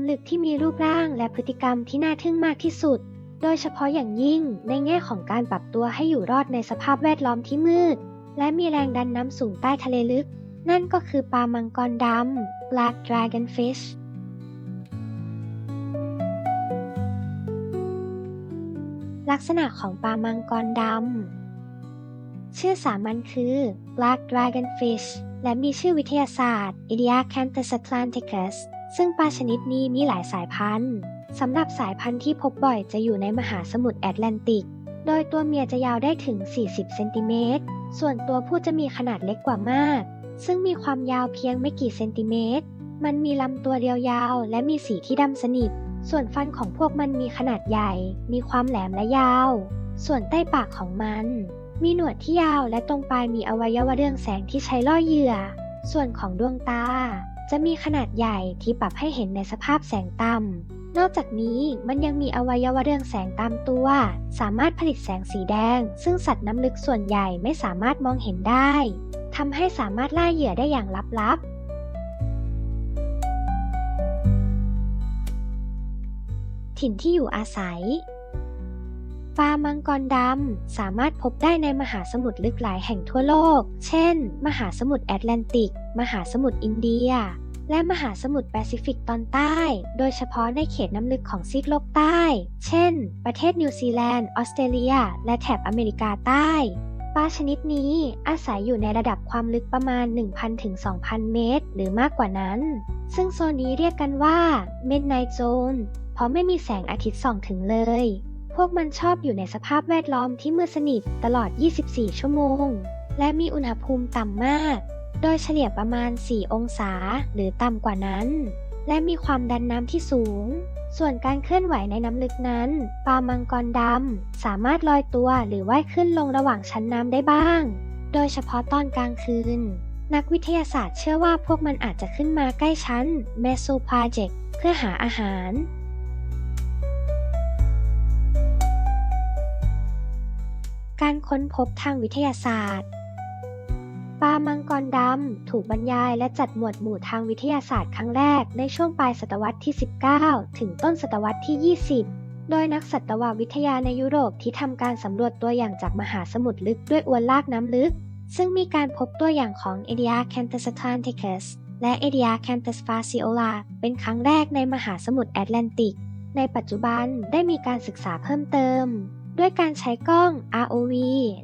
ำลึกที่มีรูปร่างและพฤติกรรมที่น่าทึ่งมากที่สุด โดยเฉพาะอย่างยิ่งในแง่ของการปรับตัวให้อยู่รอดในสภาพแวดล้อมที่มืด และมีแรงดันน้ำสูงใต้ทะเลลึก นั่นก็คือปลามังกรดำ Black Dragonfish ลักษณะของปลามังกรดำ ชื่อสามัญคือ Black Dragonfish และมีชื่อวิทยาศาสตร์ Ediacanthus atlanticus ซึ่งปลาชนิดนี้มีหลายสายพันธุ์สำหรับสายพันธุ์ที่พบบ่อยจะอยู่ในมหาสมุทรแอตแลนติก โดยตัวเมียจะยาวได้ถึง 40 เซนติเมตร ส่วนตัวผู้จะมีขนาดเล็กกว่ามาก ซึ่งมีความยาวเพียงไม่กี่เซนติเมตร มันมีลำตัวเรียวยาว และมีสีที่ดำสนิท ส่วนฟันของพวกมันมีขนาดใหญ่ มีความแหลมและยาว ส่วนใต้ปากของมัน มีหนวดที่ยาวและตรงปลายมีอวัยวะเรืองแสงที่ใช้ล่อเหยื่อ ส่วนของดวงตา จะมีขนาดใหญ่ที่ปรับให้เห็นในสภาพแสงต่ำ นอกจากนี้มันยังมีอวัยวะเรืองแสงตามตัว สามารถผลิตแสงสีแดง ซึ่งสัตว์น้ำลึกส่วนใหญ่ไม่สามารถมองเห็นได้ทำให้สามารถล่าเหยื่อได้อย่างลับๆถิ่นที่อยู่อาศัย ปลามังกรดำ สามารถพบได้ในมหาสมุทรลึกหลายแห่งทั่วโลก เช่น มหาสมุทรแอตแลนติก มหาสมุทรอินเดีย และมหาสมุทรแปซิฟิกตอนใต้ โดยเฉพาะในเขตน้ำลึกของซีกโลกใต้ เช่น ประเทศนิวซีแลนด์ ออสเตรเลีย และแถบอเมริกาใต้ปลาชนิดนี้อาศัยอยู่ในระดับความลึกประมาณ 1,000 ถึง 2,000 เมตร หรือมากกว่านั้น ซึ่งโซนนี้เรียกกันว่า Midnight Zone เพราะไม่มีแสงอาทิตย์ส่องถึงเลย วกมันชอบอยู่ในสภาพแวดล้อมที่มืดสนิทตลอด 24 ชั่วโมง และมีอุณหภูมิต่ำมาก โดยเฉลี่ยประมาณ 4 องศาหรือต่ำกว่านั้น และมีความดันน้ำที่สูง ส่วนการเคลื่อนไหวในน้ำลึกนั้น ปลามังกรดำสามารถลอยตัวหรือว่ายขึ้นลงระหว่างชั้นน้ำได้บ้าง โดยเฉพาะตอนกลางคืน นักวิทยาศาสตร์เชื่อว่าพวกมันอาจจะขึ้นมาใกล้ชั้นเมโซพาเจกเพื่อหาอาหาร การค้นพบทางวิทยาศาสตร์ปลามังกรดำ ถูกบรรยายและจัดหมวดหมู่ทางวิทยาศาสตร์ครั้งแรกในช่วงปลายศตวรรษที่ 19 ถึงต้นศตวรรษที่ 20 โดยนักสัตววิทยาในยุโรปที่ทำการสำรวจตัวอย่างจากมหาสมุทรลึกด้วยอวนลากน้ำลึก ซึ่งมีการพบตัวอย่างของ Ediacanthus atlanticus และ Ediacanthus fasciola เป็นครั้งแรกในมหาสมุทรแอตแลนติก ในปัจจุบันได้มีการศึกษาเพิ่มเติม ด้วยการใช้กล้อง ROV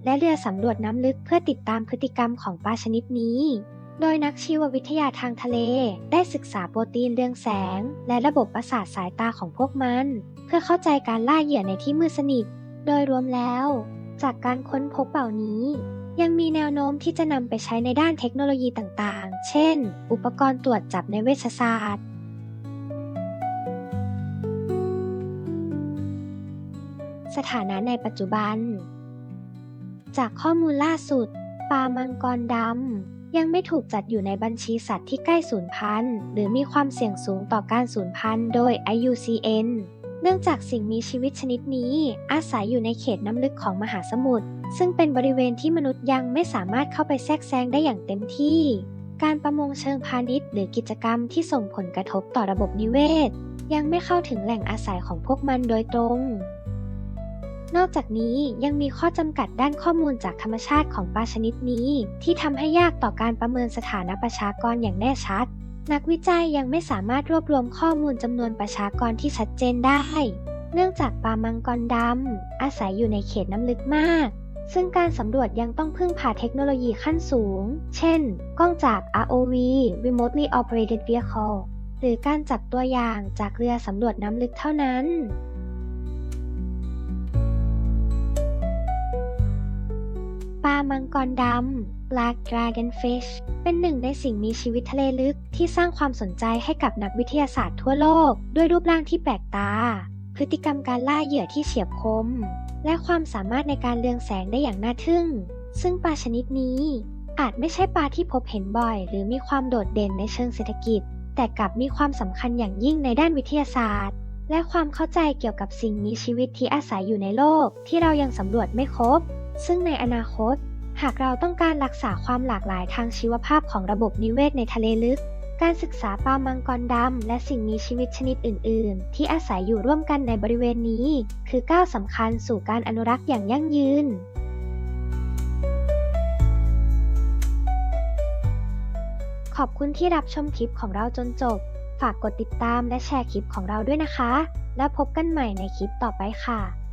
และเรือสำรวจน้ำลึกเพื่อติดตามพฤติกรรมของปลาชนิดนี้ โดยนักชีววิทยาทางทะเล ได้ศึกษาโปรตีนเรืองแสง และระบบประสาทสายตาของพวกมัน เพื่อเข้าใจการล่าเหยื่อในที่มืดสนิท โดยรวมแล้ว จากการค้นพบเหล่านี้ ยังมีแนวโน้มที่จะนำไปใช้ในด้านเทคโนโลยีต่างๆ เช่น อุปกรณ์ตรวจจับในเวชศาสตร์ สถานะในปัจจุบัน จากข้อมูลล่าสุด ปลามังกรดำยังไม่ถูกจัดอยู่ในบัญชีสัตว์ที่ใกล้สูญพันธุ์หรือมีความเสี่ยงสูงต่อการสูญพันธุ์โดย IUCN เนื่องจากสิ่งมีชีวิตชนิดนี้ อาศัยอยู่ในเขตน้ำลึกของมหาสมุทรซึ่งเป็นบริเวณที่มนุษย์ยังไม่สามารถเข้าไปแทรกแซงได้อย่างเต็มที่ การประมงเชิงพาณิชย์ หรือกิจกรรมที่ส่งผลกระทบต่อระบบนิเวศ ยังไม่เข้าถึงแหล่งอาศัยของพวกมันโดยตรง นอกจากนี้ยังมีข้อจำกัดด้านข้อมูลจากธรรมชาติของปลาชนิดนี้ ที่ทำให้ยากต่อการประเมินสถานะประชากรอย่างแน่ชัด นักวิจัยยังไม่สามารถรวบรวมข้อมูลจำนวนประชากรที่ชัดเจนได้ เนื่องจากปลามังกรดำอาศัยอยู่ในเขตน้ำลึกมาก ซึ่งการสำรวจยังต้องพึ่งพาเทคโนโลยีขั้นสูง เช่น กล้องจาก ROV Remotely Operated Vehicle หรือการจับตัวอย่างจากเรือสำรวจน้ำลึกเท่านั้น มังกรดำ Black Dragonfish เป็นหนึ่งในสิ่งมีชีวิตทะเลลึกที่สร้างความสนใจให้กับนักวิทยาศาสตร์ทั่วโลก ด้วยรูปร่างที่แปลกตา พฤติกรรมการล่าเหยื่อที่เฉียบคม และความสามารถในการเรืองแสงได้อย่างน่าทึ่ง ซึ่งปลาชนิดนี้อาจไม่ใช่ปลาที่พบเห็นบ่อย หรือมีความโดดเด่นในเชิงเศรษฐกิจ แต่กลับมีความสำคัญอย่างยิ่งในด้านวิทยาศาสตร์ และความเข้าใจเกี่ยวกับสิ่งมีชีวิตที่อาศัยอยู่ในโลก ที่เรายังสำรวจไม่ครบ ซึ่งในอนาคต หากเราต้องการรักษาความหลากหลายทางชีวภาพของระบบนิเวศในทะเลลึก การศึกษาปลามังกรดำและสิ่งมีชีวิตชนิดอื่น ๆ ที่อาศัยอยู่ร่วมกันในบริเวณนี้ คือก้าวสำคัญสู่การอนุรักษ์อย่างยั่งยืนขอบคุณที่รับชมคลิปของเราจนจบ ฝากกดติดตามและแชร์คลิปของเราด้วยนะคะ แล้วพบกันใหม่ในคลิปต่อไปค่ะ